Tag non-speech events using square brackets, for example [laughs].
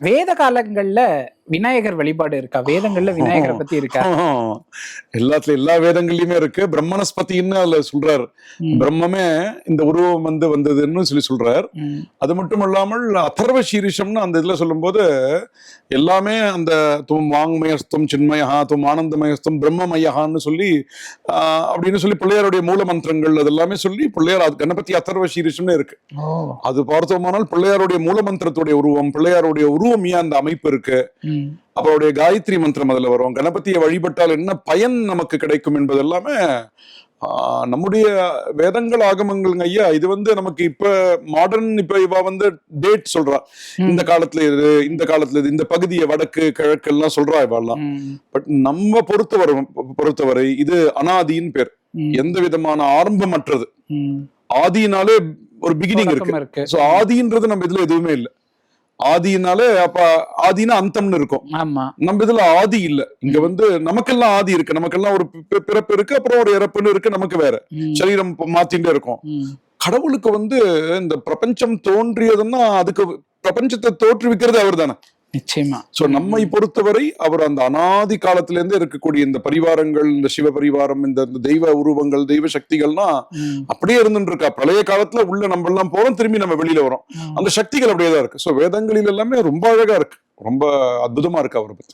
வேத காலங்கள்ல விநாயகர் வழிபாடு இருக்கா? வேதங்கள்ல விநாயகரை பத்தி இருக்கா? [laughs] எல்லாத்துல எல்லா வேதங்கள்லயுமே இருக்கு. பிரம்மனஸ்பதின்னு அதுல சொல்றாரு. பிரம்மமே இந்த உருவம் வந்து வந்ததுன்னு சொல்லி சொல்றார். அது மட்டும் இல்லாமல் அதர்வ சீரிஷம்னு அந்த இதுல சொல்லும்போது எல்லாமே அந்த தும் வாங்மயஸ்தம் சின்மயஹா தும் ஆனந்தமயஸ்தம் பிரம்மமயஹான்னு சொல்லி அப்படின்னு சொல்லி பிள்ளையாருடைய மூல மந்திரங்கள் அதெல்லாமே சொல்லி பிள்ளையார் அது கணபதி அதர்வ சீரிஷம்னு இருக்கு. அது பார்த்தோமானால் பிள்ளையாருடைய மூல மந்திரத்துடைய உருவம் பிள்ளையாருடைய உருவம் ஏன் அந்த அமைப்பு இருக்கு? ம். அவருடைய காயத்ரி மந்திரம் அதுல வரும் கணபதியை வழிபட்டால் என்ன பயன் நமக்கு கிடைக்கும் என்பது எல்லாமே நம்முடைய வேதங்கள் ஆகமங்கள்ங்க ஐயா இது வந்து நமக்கு இப்ப மாடர்ன் இப்ப இவ வந்து டேட் சொல்றா. இந்த காலத்துல இது இந்த காலத்துல இது இந்த பகுதியை வடக்கு கிழக்கு எல்லாம் சொல்றா இவெல்லாம். பட் நம்ம பொறுத்தவரை பொறுத்தவரை இது அனாதின்னு பேர். எந்த விதமான ஆரம்பமற்றது. ஆதினாலே ஒரு பிகினிங் இருக்கு சோ ஆதின்றது நம்ம இதுல எதுவுமே இல்ல ஆதினாலே அப்ப ஆதினா அந்தம்னு இருக்கும். ஆமா. நம்ம இதுல ஆதி இல்ல. இங்க வந்து நமக்கெல்லாம் ஆதி இருக்கு. நமக்கெல்லாம் ஒரு பிறப்பு இருக்கு. அப்புறம் ஒரு இறப்புன்னு இருக்கு. நமக்கு வேற. சரீரம் மாத்திட்டே இருக்கும். கடவுளுக்கு வந்து இந்த பிரபஞ்சம் தோன்றியதுன்னா அதுக்கு பிரபஞ்சத்தை தோற்றுவிக்கிறது அவர் தானே நிச்சயமா. சோ நம்மை பொறுத்தவரை அவர் அந்த அனாதி காலத்துல இருந்து இருக்கக்கூடிய இந்த பரிவாரங்கள் இந்த சிவ பரிவாரம் இந்த தெய்வ உருவங்கள் தெய்வ சக்திகள்னா. அப்படியே இருந்துட்டு இருக்கா பழைய காலத்துல உள்ள நம்ம எல்லாம் போறோம் திரும்பி நம்ம வெளியில வரோம். அந்த சக்திகள் அப்படியே தான் இருக்கு. சோ வேதங்களில் எல்லாமே ரொம்ப அழகா இருக்கு. ரொம்ப அற்புதமா இருக்கு அவரை பத்தி.